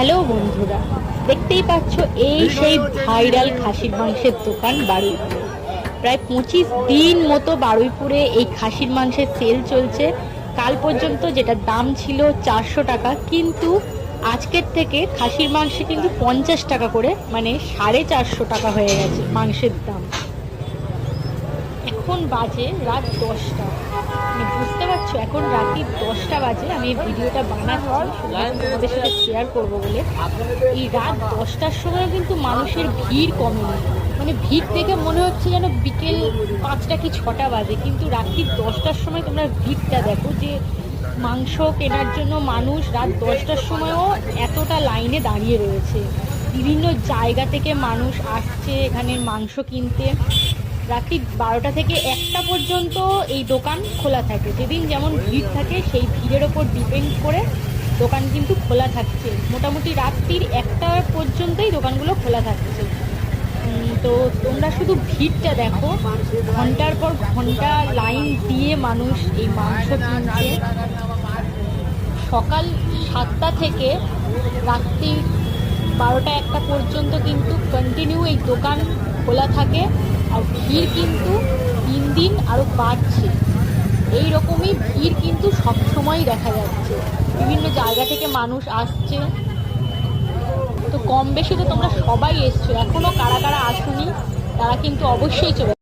Hello বন্ধুরা, দেখতেই পাচ্ছ এই সেই ভাইরাল খাসির মাংসের দোকান বারুইপুরে প্রায় পঁচিশ দিন মতো বারুইপুরে এই খাসির মাংসের সেল চলছে। কাল পর্যন্ত যেটা দাম ছিল চারশো টাকা, কিন্তু আজকের থেকে খাসির মাংসে কিন্তু পঞ্চাশ টাকা করে মানে সাড়ে চারশো টাকা হয়ে গেছে মাংসের দাম। এখন বাজে রাত দশটা। বুঝতে পারছ, এখন রাত্রি দশটা বাজে, আমি ভিডিওটা বানাচ্ছি, তোমাদের সাথে শেয়ার করব বলে। এই রাত দশটার সময় কিন্তু মানুষের ভিড় কমেনি। মানে ভিড় দেখে মনে হচ্ছে যেন বিকেল পাঁচটা কি ছটা বাজে, কিন্তু রাত্রি দশটার সময় তোমরা ভিড়টা দেখো যে মাংস কেনার জন্য মানুষ রাত দশটার সময়ও এতটা লাইনে দাঁড়িয়ে রয়েছে। বিভিন্ন জায়গা থেকে মানুষ আসছে এখানে মাংস কিনতে। রাত্রি বারোটা থেকে একটা পর্যন্ত এই দোকান খোলা থাকে। যেদিন যেমন ভিড় থাকে, সেই ভিড়ের ওপর ডিপেন্ড করে দোকান কিন্তু খোলা থাকছে। মোটামুটি রাত্রির একটা পর্যন্তই দোকানগুলো খোলা থাকছে। তো তোমরা শুধু ভিড়টা দেখো। ঘণ্টার পর ঘণ্টা লাইন দিয়ে মানুষ এই মাংস কিনছে। সকাল সাতটা থেকে রাত্রি বারোটা একটা পর্যন্ত কিন্তু কন্টিনিউ এই দোকান খোলা থাকে। আর ভিড় কিন্তু দিন দিন আরও বাড়ছে। এই রকমই ভিড় কিন্তু সবসময় দেখা যাচ্ছে। বিভিন্ন জায়গা থেকে মানুষ আসছে। তো কম বেশি তো তোমরা সবাই এসছো। এখনও কারা কারা আসুনি, তারা কিন্তু অবশ্যই চলে